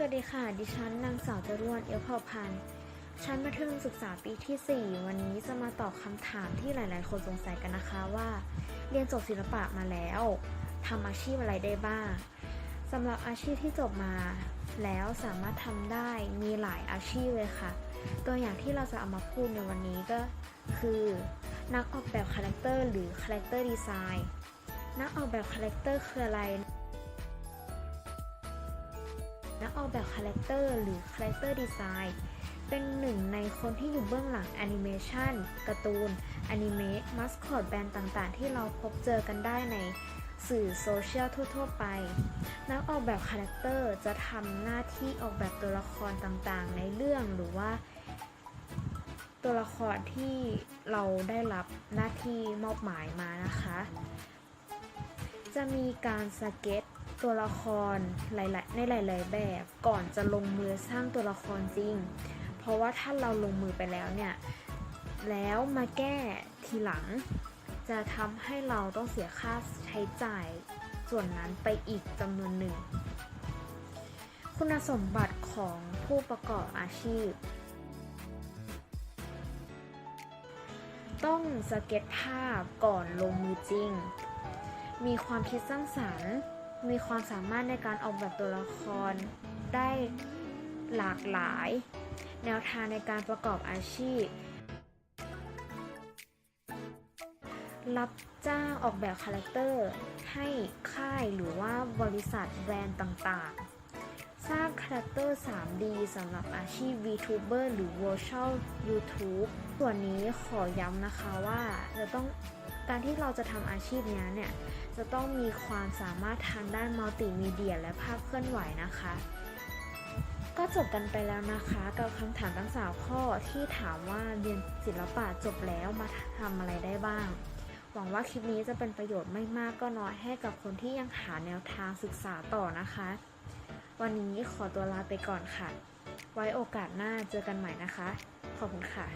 สวัสดีค่ะ ดิฉันนางสาวจรวนเอลเผ่าพันธ์ชั้นมัธยมศึกษาปีที่ 4 วันนี้จะมาตอบคำถามที่หลาย ๆ คนสงสัยกันนะคะว่า เรียนจบศิลปะมาแล้วทำอาชีพอะไรได้บ้างสำหรับอาชีพที่จบมา แล้วสามารถทำได้มีหลายอาชีพเลยค่ะ ตัวอย่างที่เราจะเอามาพูดในวันนี้ก็คือ นักออกแบบคาแรคเตอร์หรือคาแรคเตอร์ดีไซน์นักออกแบบคาแรคเตอร์คืออะไร นักออกแบบคาแรคเตอร์หรือคาแรคเตอร์ดีไซน์เป็นหนึ่งในคนที่อยู่เบื้องหลังแอนิเมชันการ์ตูนอนิเมะมัสคอตแบรนด์ต่างๆ ที่เราพบเจอกันได้ในสื่อโซเชียลทั่ว ๆ ไป นักออกแบบคาแรคเตอร์จะทำหน้าที่ออกแบบตัวละครต่างๆ ในเรื่องหรือว่า ตัวละครที่เราได้รับหน้าที่มอบหมายมานะคะ จะมีการสเก็ต ตัวละครหลายๆในหลาย ๆ แบบก่อนจะลงมือสร้างตัวละครจริง เพราะว่าถ้าเราลงมือไปแล้วเนี่ย แล้วมาแก้ทีหลัง จะทำให้เราต้องเสียค่าใช้จ่ายส่วนนั้นไปอีกจำนวนหนึ่ง คุณสมบัติของผู้ประกอบอาชีพ ต้องสเก็ตภาพก่อนลงมือจริง มีความคิดสร้างสรรค์ มีความสามารถในการออกแบบตัวละครได้หลากหลาย แนวทางในการประกอบอาชีพ รับจ้างออกแบบคาแรคเตอร์ ให้ค่ายหรือว่าบริษัทแบรนด์ต่างๆ สร้างคาแรคเตอร์ 3D สำหรับอาชีพ VTuber หรือ Virtual YouTube ส่วนนี้ขอย้ำนะคะว่าจะต้อง การที่เราจะทำอาชีพนี้เนี่ยจะต้องมีความสามารถทางด้านมัลติมีเดียและภาพเคลื่อนไหวนะคะ ก็จบกันไปแล้วนะคะกับคำถามทั้งสามข้อที่ถามว่าเรียนศิลปะจบแล้วมาทำอะไรได้บ้าง หวังว่าคลิปนี้จะเป็นประโยชน์ไม่มากก็น้อยให้กับคนที่ยังหาแนวทางศึกษาต่อนะคะ วันนี้ขอตัวลาไปก่อนค่ะ ไว้โอกาสหน้าเจอกันใหม่นะคะ ขอบคุณค่ะ